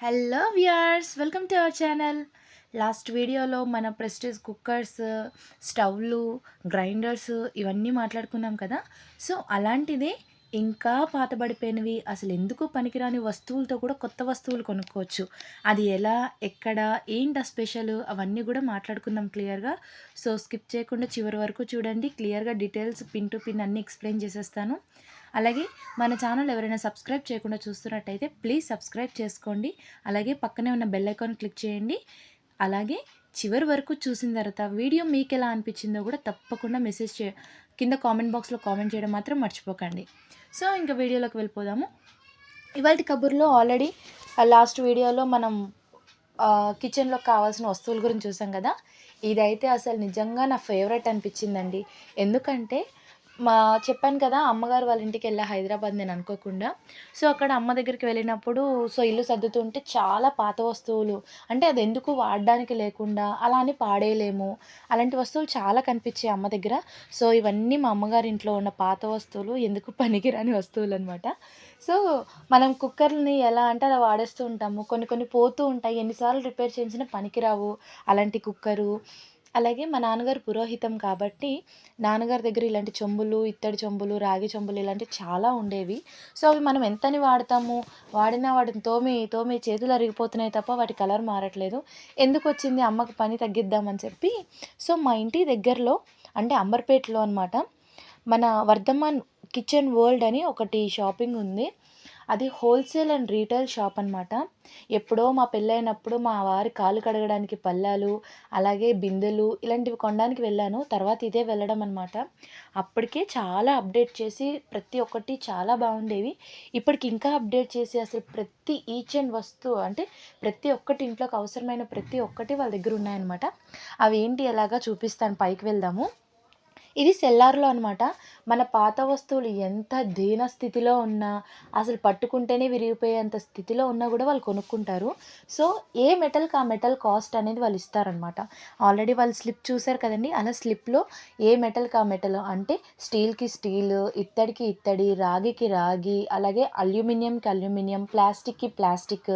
Hello viewers welcome to our channel last వీడియోలో మన prestige cookers స్టవ్లు grinders ఇవన్నీ మాట్లాడుకున్నాం కదా. సో అలాంటిదే ఇంకా పాతబడిపోయినవి అసలు ఎందుకు పనికిరాని వస్తువులతో కూడా కొత్త వస్తువులు కొనుక్కోవచ్చు. అది ఎలా ఎక్కడ ఏంటి ఆ స్పెషల్ అవన్నీ కూడా మాట్లాడుకుందాం క్లియర్గా. సో స్కిప్ చేయకుండా చివరి వరకు చూడండి. క్లియర్గా డీటెయిల్స్ పిన్ టు పిన్ అన్నీ ఎక్స్ప్లెయిన్ చేసేస్తాను. అలాగే మన ఛానల్ ఎవరైనా సబ్స్క్రైబ్ చేయకుండా చూస్తున్నట్టయితే ప్లీజ్ సబ్స్క్రైబ్ చేసుకోండి. అలాగే పక్కనే ఉన్న బెల్ ఐకాన్ క్లిక్ చేయండి. అలాగే చివరి వరకు చూసిన తర్వాత వీడియో మీకు ఎలా అనిపించిందో కూడా తప్పకుండా మెసేజ్ చే కింద కామెంట్ బాక్స్లో కామెంట్ చేయడం మాత్రం మర్చిపోకండి. సో ఇంకా వీడియోలోకి వెళ్ళిపోదాము. ఇవాళ కబుర్లో ఆల్రెడీ లాస్ట్ వీడియోలో మనం కిచెన్లో కావాల్సిన వస్తువుల గురించి చూసాం కదా? ఇదైతే అసలు నిజంగా నా ఫేవరెట్ అనిపించిందండి. ఎందుకంటే మా చెప్పాను కదా అమ్మగారు వాళ్ళ ఇంటికి వెళ్ళా హైదరాబాద్ నేను అనుకోకుండా. సో అక్కడ అమ్మ దగ్గరికి వెళ్ళినప్పుడు సో ఇల్లు సర్దుతుంటే చాలా పాత వస్తువులు. అంటే అది ఎందుకు వాడడానికి లేకుండా అలా అని పాడేయలేము. అలాంటి వస్తువులు చాలా కనిపించాయి అమ్మ దగ్గర. సో ఇవన్నీ మా అమ్మగారి ఇంట్లో ఉన్న పాత వస్తువులు ఎందుకు పనికిరాని వస్తువులు అనమాట సో మనం కుక్కర్ని ఎలా అంటే అలా వాడేస్తూ ఉంటాము. కొన్ని కొన్ని పోతూ ఉంటాయి. ఎన్నిసార్లు రిపేర్ చేయించినా పనికిరావు. అలాంటి కుక్కరు అలాగే మా నాన్నగారు పురోహితం కాబట్టి నాన్నగారి దగ్గర ఇలాంటి చెంబులు ఇత్తడి చెంబులు రాగి చెంబులు ఇలాంటివి చాలా ఉండేవి. సో అవి మనం ఎంతని వాడతాము? వాడినా వాటిని తోమి తోమి చేతులు అరిగిపోతున్నాయి తప్ప వాటి కలర్ మారట్లేదు. ఎందుకు వచ్చింది? అమ్మకు పని తగ్గిద్దామని చెప్పి. సో మా ఇంటి దగ్గరలో అంటే అంబర్పేటలో అనమాట మన వర్ధమాన్ కిచెన్ వరల్డ్ అని ఒకటి షాపింగ్ ఉంది. అది హోల్సేల్ అండ్ రీటైల్ షాప్ అనమాట ఎప్పుడో మా పెళ్ళైనప్పుడు మా వారి కాలు కడగడానికి పళ్ళాలు అలాగే బిందెలు ఇలాంటివి కొనడానికి వెళ్ళాను. తర్వాత ఇదే వెళ్ళడం అనమాట అప్పటికే చాలా అప్డేట్ చేసి ప్రతి ఒక్కటి చాలా బాగుండేవి. ఇప్పటికి ఇంకా అప్డేట్ చేసి అసలు ప్రతి ఈచ్ అండ్ వస్తువు అంటే ప్రతి ఒక్కటి ఇంట్లోకి అవసరమైన ప్రతి ఒక్కటి వాళ్ళ దగ్గర ఉన్నాయన్నమాట. అవి ఏంటి ఎలాగా చూపిస్తాను పైకి వెళ్దాము. ఇది సెల్లార్లో అనమాట మన పాత వస్తువులు ఎంత దీన స్థితిలో ఉన్నా అసలు పట్టుకుంటేనే విరిగిపోయేంత స్థితిలో ఉన్నా కూడా వాళ్ళు కొనుక్కుంటారు. సో ఏ మెటల్కి ఆ మెటల్ కాస్ట్ అనేది వాళ్ళు ఇస్తారనమాట ఆల్రెడీ వాళ్ళు స్లిప్ చూశారు కదండి అలా స్లిప్లో ఏ మెటల్కి ఆ మెటల్ అంటే స్టీల్కి స్టీల్ ఇత్తడికి ఇత్తడి రాగికి రాగి అలాగే అల్యూమినియంకి అల్యూమినియం ప్లాస్టిక్కి ప్లాస్టిక్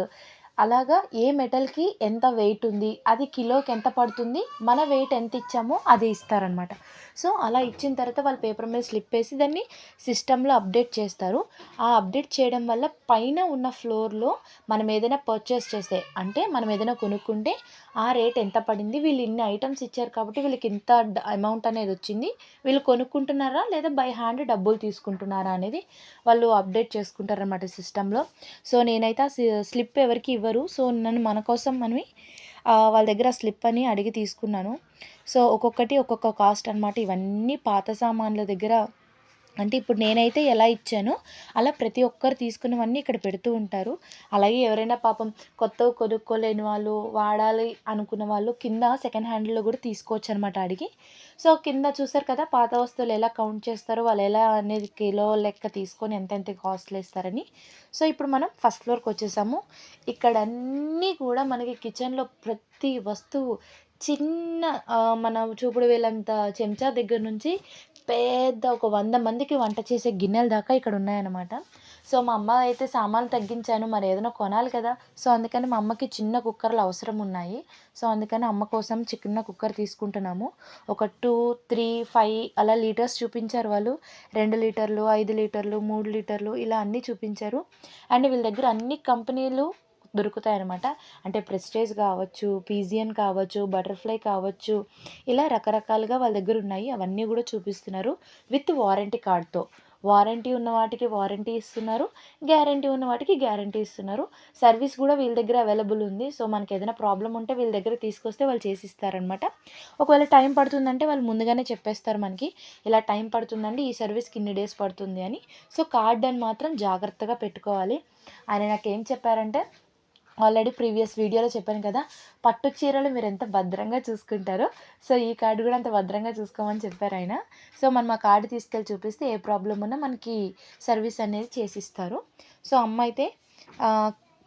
అలాగా ఏ మెటల్కి ఎంత వెయిట్ ఉంది అది కిలోకి ఎంత పడుతుంది మన వెయిట్ ఎంత ఇచ్చామో అది ఇస్తారనమాట సో అలా ఇచ్చిన తర్వాత వాళ్ళు పేపర్ మీద స్లిప్ వేసి దాన్ని సిస్టంలో అప్డేట్ చేస్తారు. ఆ అప్డేట్ చేయడం వల్ల పైన ఉన్న ఫ్లోర్లో మనం ఏదైనా పర్చేస్ చేస్తే అంటే మనం ఏదైనా కొనుక్కుంటే ఆ రేట్ ఎంత పడింది? వీళ్ళు ఇన్ని ఐటమ్స్ ఇచ్చారు కాబట్టి వీళ్ళకి ఇంత అమౌంట్ అనేది వచ్చింది. వీళ్ళు కొనుక్కుంటున్నారా? లేదా బై హ్యాండ్ డబ్బులు తీసుకుంటున్నారా అనేది వాళ్ళు అప్డేట్ చేసుకుంటారనమాట సిస్టంలో. సో నేనైతే ఆ స్లిప్ ఎవరికి ఇవ్వరు. సో నన్ను మన కోసం మనవి వాళ్ళ దగ్గర స్లిప్ అని అడిగి తీసుకున్నాను. సో ఒక్కొక్కటి ఒక్కొక్క కాస్ట్ అనమాట ఇవన్నీ పాత సామాన్ల దగ్గర అంటే ఇప్పుడు నేనైతే ఎలా ఇచ్చానో అలా ప్రతి ఒక్కరు తీసుకున్నవన్నీ ఇక్కడ పెడుతూ ఉంటారు. అలాగే ఎవరైనా పాపం కొత్తవి కొనుక్కోలేని వాళ్ళు వాడాలి అనుకున్న వాళ్ళు కింద సెకండ్ హ్యాండ్లో కూడా తీసుకోవచ్చు అనమాట అడిగి. సో కింద చూసారు కదా పాత వస్తువులు ఎలా కౌంట్ చేస్తారో వాళ్ళు ఎలా అనేది కిలో లెక్క తీసుకొని ఎంతెంత కాస్ట్లు వేస్తారని. సో ఇప్పుడు మనం ఫస్ట్ ఫ్లోర్కి వచ్చేసాము. ఇక్కడ అన్నీ కూడా మనకి కిచెన్లో ప్రతి వస్తువు చిన్న మన చూపుడు వేలంత చెంచా దగ్గర నుంచి పెద్ద ఒక వంద మందికి వంట చేసే గిన్నెల దాకా ఇక్కడ ఉన్నాయన్నమాట. సో మా అమ్మ అయితే సామాన్లు తగ్గించాను మరి ఏదైనా కొనాలి కదా. సో అందుకని మా అమ్మకి చిన్న కుక్కర్లు అవసరం ఉన్నాయి. సో అందుకని అమ్మ కోసం చిన్న కుక్కర్ తీసుకుంటున్నాము. ఒక టూ త్రీ ఫైవ్ అలా లీటర్స్ చూపించారు వాళ్ళు. రెండు లీటర్లు ఐదు లీటర్లు మూడు లీటర్లు ఇలా అన్నీ చూపించారు. అండ్ వీళ్ళ దగ్గర అన్ని కంపెనీలు దొరుకుతాయన్నమాట. అంటే ప్రెస్టేజ్ కావచ్చు పీజియన్ కావచ్చు బటర్ఫ్లై కావచ్చు ఇలా రకరకాలుగా వాళ్ళ దగ్గర ఉన్నాయి. అవన్నీ కూడా చూపిస్తున్నారు విత్ వారంటీ కార్డ్తో. వారంటీ ఉన్న వాటికి వారంటీ ఇస్తున్నారు. గ్యారంటీ ఉన్న వాటికి గ్యారంటీ ఇస్తున్నారు. సర్వీస్ కూడా వీళ్ళ దగ్గర అవైలబుల్ ఉంది. సో మనకి ఏదైనా ప్రాబ్లం ఉంటే వీళ్ళ దగ్గర తీసుకొస్తే వాళ్ళు చేసి ఇస్తారనమాట ఒకవేళ టైం పడుతుందంటే వాళ్ళు ముందుగానే చెప్పేస్తారు మనకి. ఇలా టైం పడుతుందండి ఈ సర్వీస్కి ఇన్ని డేస్ పడుతుంది అని. సో కార్డ్ అని మాత్రం జాగ్రత్తగా పెట్టుకోవాలి. ఆయన నాకు ఏం చెప్పారంటే ఆల్రెడీ ప్రీవియస్ వీడియోలో చెప్పాను కదా పట్టు చీరలు మీరు ఎంత భద్రంగా చూసుకుంటారో సో ఈ కార్డు కూడా అంత భద్రంగా చూసుకోమని చెప్పారు ఆయన. సో మనం ఆ కార్డు తీసుకెళ్ళి చూపిస్తే ఏ ప్రాబ్లం ఉన్నా మనకి సర్వీస్ అనేది చేసిస్తారు. సో అమ్మ అయితే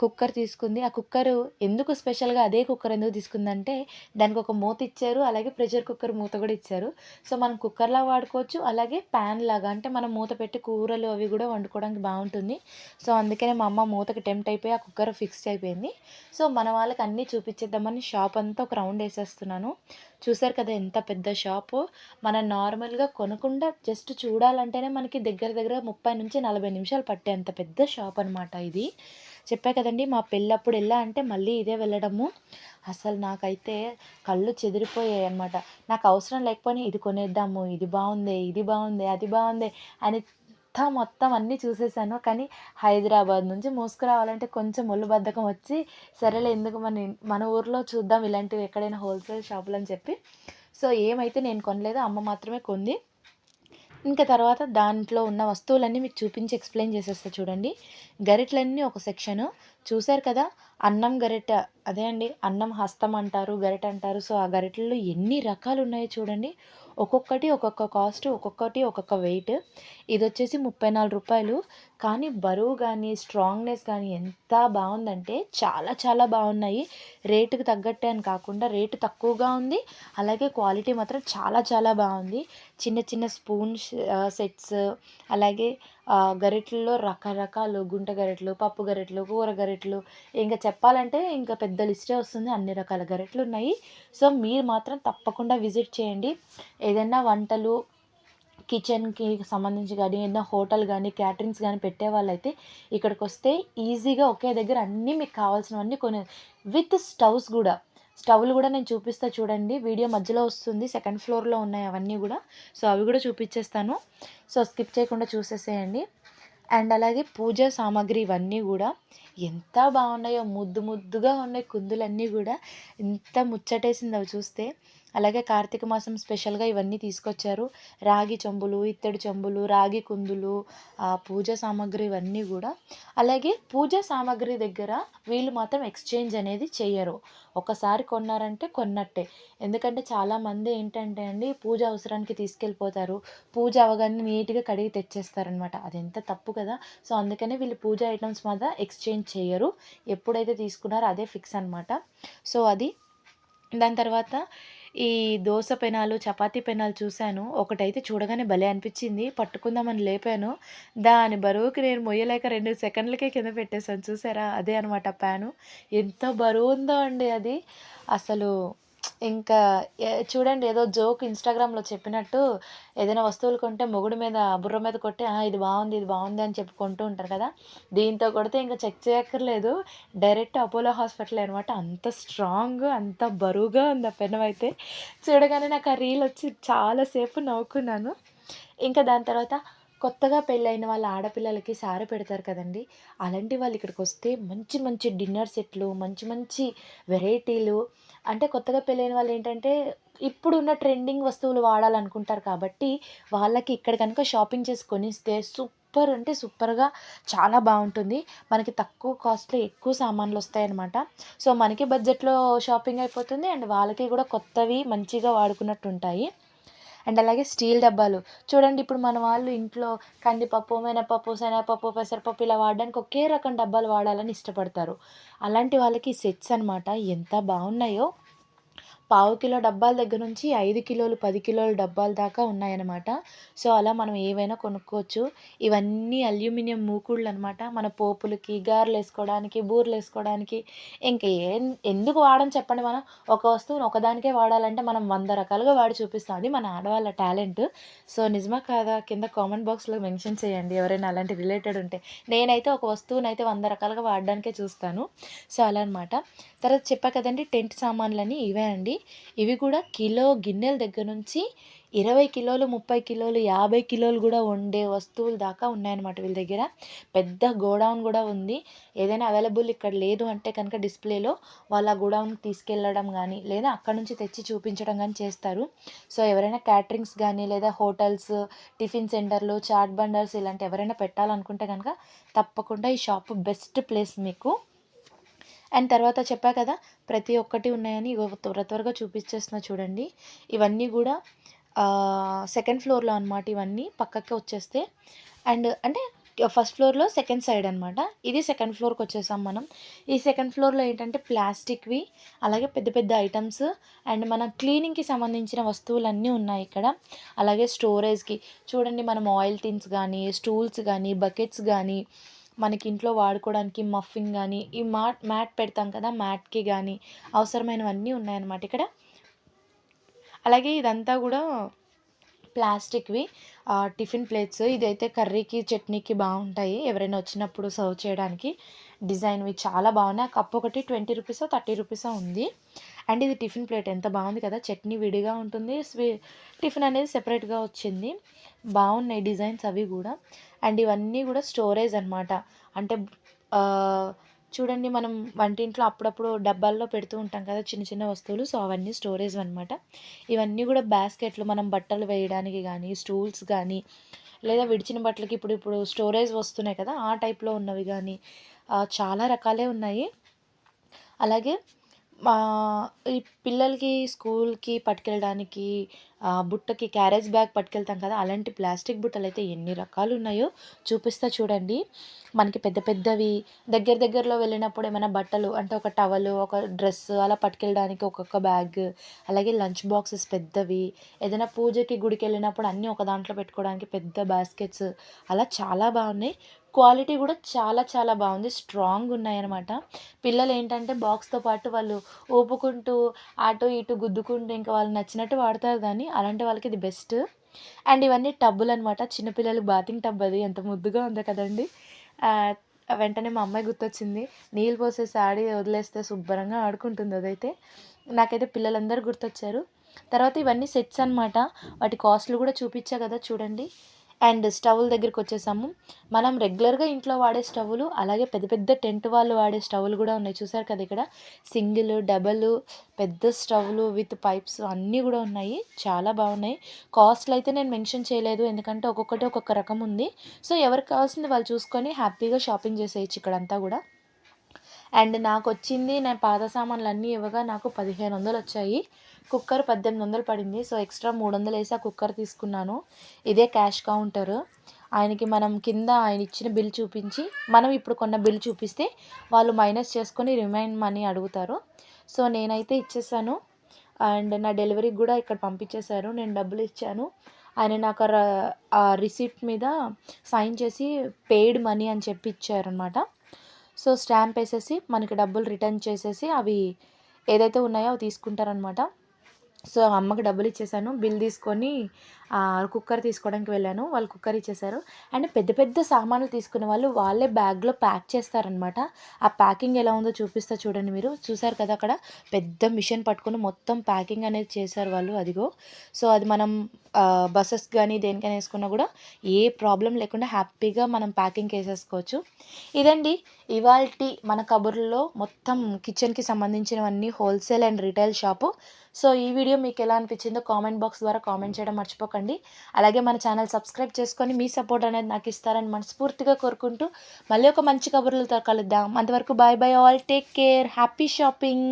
కుక్కర్ తీసుకుంది. ఆ కుక్కర్ ఎందుకు స్పెషల్గా అదే కుక్కర్ ఎందుకు తీసుకుందంటే దానికి ఒక మూత ఇచ్చారు. అలాగే ప్రెషర్ కుక్కర్ మూత కూడా ఇచ్చారు. సో మనం కుక్కర్లా వాడుకోవచ్చు. అలాగే ప్యాన్ లాగా అంటే మనం మూత పెట్టి కూరలు అవి కూడా వండుకోవడానికి బాగుంటుంది. సో అందుకనే మా అమ్మ మూతకి టెంప్ట్ అయిపోయి ఆ కుక్కర్ ఫిక్స్ అయిపోయింది. సో మన వాళ్ళకి అన్నీ చూపించేద్దామని షాప్ అంతా ఒక రౌండ్ వేసేస్తున్నాను. చూసారు కదా ఎంత పెద్ద షాపు. మనం నార్మల్గా కొనకుండా జస్ట్ చూడాలంటేనే మనకి దగ్గర దగ్గర ముప్పై నుంచి నలభై నిమిషాలు పట్టే అంత పెద్ద షాప్ అనమాట ఇది. చెప్పా కదండి మా పెళ్ళప్పుడు ఎలా అంటే మళ్ళీ ఇదే వెళ్ళడము. అసలు నాకైతే కళ్ళు చెదిరిపోయాయి అనమాట నాకు అవసరం లేకపోయినా ఇది కొనేద్దాము ఇది బాగుంది ఇది బాగుంది అది బాగుంది అని మొత్తం అన్నీ చూసేసాను. కానీ హైదరాబాద్ నుంచి మోసుకురావాలంటే కొంచెం ఒళ్ళు బద్ధకం వచ్చి సరేలే ఎందుకు మన మన ఊర్లో చూద్దాం ఇలాంటివి ఎక్కడైనా హోల్సేల్ షాపులు అని చెప్పి. సో ఏమైతే నేను కొనలేదు అమ్మ మాత్రమే కొంది. ఇంకా తర్వాత దాంట్లో ఉన్న వస్తువులన్నీ మీకు చూపించి ఎక్స్ప్లెయిన్ చేసేస్తా చూడండి. గరిటలన్నీ ఒక సెక్షను. చూశారు కదా? అన్నం గరిట. అదే అండి అన్నం హస్తం అంటారు గరిట అంటారు. సో ఆ గరిటెల్లో ఎన్ని రకాలు ఉన్నాయో చూడండి. ఒక్కొక్కటి ఒక్కొక్క కాస్ట్ ఒక్కొక్కటి ఒక్కొక్క వెయిట్. ఇది వచ్చేసి ముప్పై నాలుగు రూపాయలు. కానీ బరువు కానీ స్ట్రాంగ్నెస్ కానీ ఎంత బాగుందంటే చాలా చాలా బాగున్నాయి. రేటుకి తగ్గట్టే అని కాకుండా రేటు తక్కువగా ఉంది. అలాగే క్వాలిటీ మాత్రం చాలా చాలా బాగుంది. చిన్న చిన్న స్పూన్ సెట్స్ అలాగే గరిటెల్లో రకరకాలు గుంట గరిటెలు పప్పు గరిటెలు కూర గరిటెలు. ఇంకా చెప్పాలంటే ఇంకా పెద్ద లిస్టే వస్తుంది. అన్ని రకాల గరిటెలు ఉన్నాయి. సో మీరు మాత్రం తప్పకుండా విజిట్ చేయండి. ఏదైనా వంటలు కిచెన్కి సంబంధించి కానీ ఏదైనా హోటల్ కానీ క్యాటరింగ్స్ కానీ పెట్టే వాళ్ళైతే ఇక్కడికి వస్తే ఈజీగా ఒకే దగ్గర అన్నీ మీకు కావాల్సినవన్నీ కొనే విత్ స్టవ్స్ కూడా. స్టవ్లు కూడా నేను చూపిస్తా చూడండి. వీడియో మధ్యలో వస్తుంది. సెకండ్ ఫ్లోర్లో ఉన్నాయి అవన్నీ కూడా. సో అవి కూడా చూపించేస్తాను సో స్కిప్ చేయకుండా చూసేసేయండి. అండ్ అలాగే పూజా సామాగ్రి ఇవన్నీ కూడా ఎంత బాగున్నాయో ముద్దు ముద్దుగా ఉన్నాయి కుందులన్నీ కూడా. ఎంత ముచ్చటేసిందో అవి చూస్తే. అలాగే కార్తీక మాసం స్పెషల్గా ఇవన్నీ తీసుకొచ్చారు. రాగి చెంబులు ఇత్తడి చెంబులు రాగి కుందులు ఆ పూజ సామాగ్రి ఇవన్నీ కూడా. అలాగే పూజ సామాగ్రి దగ్గర వీళ్ళు మాత్రం ఎక్స్చేంజ్ అనేది చేయరు ఒకసారి కొన్నారంటే కొన్నట్టే. ఎందుకంటే చాలామంది ఏంటంటే అండి పూజ అవసరానికి తీసుకెళ్ళిపోతారు. పూజ అవగానే నీట్గా కడిగి తెచ్చేస్తారనమాట అది ఎంత తప్పు కదా. సో అందుకనే వీళ్ళు పూజ ఐటమ్స్ మాత్రం ఎక్స్చేంజ్ చేయరు ఎప్పుడైతే తీసుకున్నారో అదే ఫిక్స్ అనమాట సో అది. దాని తర్వాత ఈ దోశ పెనాలు చపాతీ పెనాలు చూశాను. ఒకటైతే చూడగానే భలే అనిపించింది. పట్టుకుందామని లేపాను. దాని బరువుకి నేను మొయ్యలేక రెండు సెకండ్లకే కింద పెట్టేశాను. చూసారా? అదే అనమాట ప్యాను. ఎంత బరువు ఉందో అండి అది. అసలు ఇంకా చూడండి ఏదో జోక్ ఇన్స్టాగ్రామ్లో చెప్పినట్టు ఏదైనా వస్తువులు కొంటే మొగుడు మీద బుర్ర మీద కొట్టి "ఆ, ఇది బాగుంది ఇది బాగుంది అని చెప్పి కొంటూ ఉంటారు కదా. దీంతో కొడితే ఇంకా చెక్ చేయక్కర్లేదు. డైరెక్ట్ అపోలో హాస్పిటల్ అనమాట అంత స్ట్రాంగ్ అంత బరువుగా ఉంది ఆ పెనం అయితే. చూడగానే నాకు ఆ రీల్ వచ్చి చాలాసేపు నవ్వుకున్నాను. ఇంకా దాని తర్వాత కొత్తగా పెళ్ళైన వాళ్ళ ఆడపిల్లలకి సారె పెడతారు కదండి. అలాంటి వాళ్ళు ఇక్కడికి వస్తే మంచి మంచి డిన్నర్ సెట్లు మంచి మంచి వెరైటీలు. అంటే కొత్తగా పెళ్ళైన వాళ్ళు ఏంటంటే ఇప్పుడున్న ట్రెండింగ్ వస్తువులు వాడాలనుకుంటారు కాబట్టి వాళ్ళకి ఇక్కడ కనుక షాపింగ్ చేసి కొనిస్తే సూపర్ అంటే సూపర్గా చాలా బాగుంటుంది. మనకి తక్కువ కాస్ట్లో ఎక్కువ సామాన్లు వస్తాయన్నమాట. సో మనకి బడ్జెట్లో షాపింగ్ అయిపోతుంది అండ్ వాళ్ళకి కూడా కొత్తవి మంచిగా వాడుకున్నట్టు ఉంటాయి. అండ్ అలాగే స్టీల్ డబ్బాలు. చూడండి ఇప్పుడు మన వాళ్ళు ఇంట్లో కందిపప్పు మినపప్పు శనగపప్పు పెసరపప్పు ఇలా వాడడానికి ఒకే రకం డబ్బాలు వాడాలని ఇష్టపడతారు. అలాంటి వాళ్ళకి సెట్స్ అనమాట ఎంత బాగున్నాయో. పావు కిలో డబ్బాల దగ్గర నుంచి ఐదు కిలోలు పది కిలోల డబ్బాల దాకా ఉన్నాయన్నమాట. సో అలా మనం ఏవైనా కొనుక్కోవచ్చు. ఇవన్నీ అల్యూమినియం మూకుళ్ళు అనమాట మన పోపులకి గారెలు వేసుకోవడానికి బూరెలు వేసుకోవడానికి. ఇంకా ఏం ఎందుకు వాడని చెప్పండి మనం? ఒక వస్తువుని ఒకదానికే వాడాలంటే మనం వంద రకాలుగా వాడి చూపిస్తాం. అది మన ఆడవాళ్ళ టాలెంట్. సో నిజమా కాదా? కింద కామెంట్ బాక్స్లో మెన్షన్ చేయండి. ఎవరైనా అలాంటి రిలేటెడ్ ఉంటే. నేనైతే ఒక వస్తువుని అయితే వంద రకాలుగా వాడడానికే చూస్తాను. సో అలా అనమాట తర్వాత చెప్పా కదండి టెంట్ సామాన్లని ఇవే అండి. ఇవి కూడా కిలో గిన్నెల దగ్గర నుంచి ఇరవై కిలోలు ముప్పై కిలోలు యాభై కిలోలు కూడా వండే వస్తువులు దాకా ఉన్నాయన్నమాట వీళ్ళ దగ్గర. పెద్ద గోడౌన్ కూడా ఉంది. ఏదైనా అవైలబుల్ ఇక్కడ లేదు అంటే కనుక డిస్ప్లేలో వాళ్ళ గోడౌన్కి తీసుకెళ్ళడం కానీ లేదా అక్కడ నుంచి తెచ్చి చూపించడం కానీ చేస్తారు. సో ఎవరైనా క్యాటరింగ్స్ కానీ లేదా హోటల్స్ టిఫిన్ సెంటర్లు చాట్ బండర్స్ ఇలాంటి ఎవరైనా పెట్టాలనుకుంటే కనుక తప్పకుండా ఈ షాప్ బెస్ట్ ప్లేస్ మీకు. అండ్ తర్వాత చెప్పా కదా ప్రతి ఒక్కటి ఉన్నాయని ఇగో త్వర త్వరగా చూపించేస్తున్నా చూడండి. ఇవన్నీ కూడా సెకండ్ ఫ్లోర్లో అనమాట ఇవన్నీ పక్కకి వచ్చేస్తే. అండ్ అంటే ఫస్ట్ ఫ్లోర్లో సెకండ్ సైడ్ అనమాట ఇది సెకండ్ ఫ్లోర్కి వచ్చేసాం మనం. ఈ సెకండ్ ఫ్లోర్లో ఏంటంటే ప్లాస్టిక్వి అలాగే పెద్ద పెద్ద ఐటమ్స్ అండ్ మన క్లీనింగ్కి సంబంధించిన వస్తువులన్నీ ఉన్నాయి ఇక్కడ. అలాగే స్టోరేజ్కి చూడండి మనం ఆయిల్ టిన్స్ కానీ స్టూల్స్ కానీ బకెట్స్ కానీ మనకి ఇంట్లో వాడుకోవడానికి మఫింగ్ కానీ ఈ మ్యాట్ మ్యాట్ పెడతాం కదా మ్యాట్కి కానీ అవసరమైనవన్నీ ఉన్నాయన్నమాట ఇక్కడ. అలాగే ఇదంతా కూడా ప్లాస్టిక్వి. Tiffin plates. ఇదైతే కర్రీకి చట్నీకి బాగుంటాయి. ఎవరైనా వచ్చినప్పుడు సర్వ్ చేయడానికి డిజైన్వి చాలా బాగున్నాయి. ఆ కప్ ఒకటి ట్వంటీ రూపీసో థర్టీ రూపీసో ఉంది. అండ్ ఇది టిఫిన్ ప్లేట్. ఎంత బాగుంది కదా. చట్నీ విడిగా ఉంటుంది. స్వీ టిఫిన్ అనేది సెపరేట్గా వచ్చింది. బాగున్నాయి డిజైన్స్ అవి కూడా. అండ్ ఇవన్నీ కూడా స్టోరేజ్ అనమాట అంటే చూడండి మనం వంటింట్లో అప్పుడప్పుడు డబ్బాల్లో పెడుతూ ఉంటాం కదా చిన్న చిన్న వస్తువులు. సో అవన్నీ స్టోరేజ్ అనమాట ఇవన్నీ కూడా బాస్కెట్లు మనం బట్టలు వేయడానికి కానీ స్టూల్స్ కానీ లేదా విడిచిన బట్టలకి ఇప్పుడు ఇప్పుడు స్టోరేజ్ వస్తున్నాయి కదా. ఆ టైప్లో ఉన్నవి కానీ చాలా రకాలే ఉన్నాయి. అలాగే మా ఈ పిల్లలకి స్కూల్కి పట్టుకెళ్ళడానికి బుట్టకి క్యారేజ్ బ్యాగ్ పట్టుకెళ్తాం కదా అలాంటి ప్లాస్టిక్ బుట్టలు అయితే ఎన్ని రకాలు ఉన్నాయో చూపిస్తా చూడండి. మనకి పెద్ద పెద్దవి దగ్గర దగ్గరలో వెళ్ళినప్పుడు ఏమైనా బట్టలు అంటే ఒక టవల్ ఒక డ్రెస్ అలా పట్టుకెళ్ళడానికి ఒక్కొక్క బ్యాగ్ అలాగే లంచ్ బాక్సెస్ పెద్దవి ఏదైనా పూజకి గుడికి వెళ్ళినప్పుడు అన్నీ ఒక దాంట్లో పెట్టుకోవడానికి పెద్ద బాస్కెట్స్ అలా చాలా బాగున్నాయి. క్వాలిటీ కూడా చాలా చాలా బాగుంది. స్ట్రాంగ్ ఉన్నాయన్నమాట. పిల్లలు ఏంటంటే బాక్స్తో పాటు వాళ్ళు ఊపుకుంటూ అటు ఇటు గుద్దుకుంటూ ఇంకా వాళ్ళు నచ్చినట్టు వాడతారు కానీ అలాంటి వాళ్ళకి ఇది బెస్ట్. అండ్ ఇవన్నీ టబ్బులు అనమాట చిన్నపిల్లలకి బాతింగ్ టబ్ అది. ఎంత ముద్దుగా ఉందో కదండి. వెంటనే మా అమ్మాయి గుర్తొచ్చింది. నీళ్ళు పోసేసి ఆడి వదిలేస్తే శుభ్రంగా ఆడుకుంటుంది అదైతే. నాకైతే పిల్లలందరూ గుర్తొచ్చారు. తర్వాత ఇవన్నీ సెట్స్ అనమాట వాటి కాస్ట్లు కూడా చూపించా కదా చూడండి. అండ్ స్టవ్ల దగ్గరికి వచ్చేసాము. మనం రెగ్యులర్గా ఇంట్లో వాడే స్టవ్లు అలాగే పెద్ద పెద్ద టెంట్ వాళ్ళు వాడే స్టవ్లు కూడా ఉన్నాయి. చూసారు కదా ఇక్కడ? సింగిల్ డబల్ పెద్ద స్టవ్లు విత్ పైప్స్ అన్నీ కూడా ఉన్నాయి. చాలా బాగున్నాయి. కాస్ట్లు అయితే నేను మెన్షన్ చేయలేదు. ఎందుకంటే ఒక్కొక్కటి ఒక్కొక్క రకం ఉంది. సో ఎవరికి కావాల్సింది వాళ్ళు చూసుకొని హ్యాపీగా షాపింగ్ చేసేయచ్చు ఇక్కడంతా కూడా. అండ్ నాకు వచ్చింది నేను పాత సామాన్లు అన్నీ ఇవ్వగా నాకు పదిహేను వందలు వచ్చాయి. కుక్కర్ పద్దెనిమిది వందలు పడింది. సో ఎక్స్ట్రా మూడు వందలు వేసి ఆ కుక్కర్ తీసుకున్నాను. ఇదే క్యాష్ కౌంటర్. ఆయనకి మనం కింద ఆయన ఇచ్చిన బిల్ చూపించి మనం ఇప్పుడు కొన్న బిల్ చూపిస్తే వాళ్ళు మైనస్ చేసుకొని రిమైండ్ మనీ అడుగుతారు. సో నేనైతే ఇచ్చేసాను. అండ్ నా డెలివరీకి కూడా ఇక్కడ పంపించేశారు. నేను డబ్బులు ఇచ్చాను. ఆయన నాకు ఆ రిసిప్ట్ మీద సైన్ చేసి పెయిడ్ మనీ అని చెప్పి ఇచ్చారనమాట సో స్టాంప్ వేసేసి మనకి డబ్బులు రిటర్న్ చేసేసి అవి ఏదైతే ఉన్నాయో అవి తీసుకుంటారనమాట సో అమ్మకి డబ్బులు ఇచ్చేసాను. బిల్ తీసుకొని కుక్కర్ తీసుకోవడానికి వెళ్ళాను. వాళ్ళు కుక్కర్ ఇచ్చేసారు. అండ్ పెద్ద పెద్ద సామాన్లు తీసుకునే వాళ్ళు వాళ్ళే బ్యాగ్లో ప్యాక్ చేస్తారనమాట ఆ ప్యాకింగ్ ఎలా ఉందో చూపిస్తా చూడండి మీరు. చూసారు కదా అక్కడ? పెద్ద మిషన్ పట్టుకుని మొత్తం ప్యాకింగ్ అనేది చేశారు వాళ్ళు అదిగో. సో అది మనం బస్సెస్ కానీ దేనికైనా వేసుకున్నా కూడా ఏ ప్రాబ్లం లేకుండా హ్యాపీగా మనం ప్యాకింగ్ వేసేసుకోవచ్చు ఇదండి ఇవాళ మన కబుర్లో మొత్తం కిచెన్కి సంబంధించినవన్నీ wholesale and retail shop. So ఈ వీడియో మీకు ఎలా అనిపించిందో కామెంట్ బాక్స్ ద్వారా కామెంట్ చేయడం మర్చిపోకండి. అలాగే మన ఛానల్ సబ్స్క్రైబ్ చేసుకొని మీ సపోర్ట్ అనేది నాకు ఇస్తారని మనస్ఫూర్తిగా కోరుకుంటూ మళ్ళీ ఒక మంచి కబుర్లతో కలుద్దాం. అంతవరకు bye bye all take care happy shopping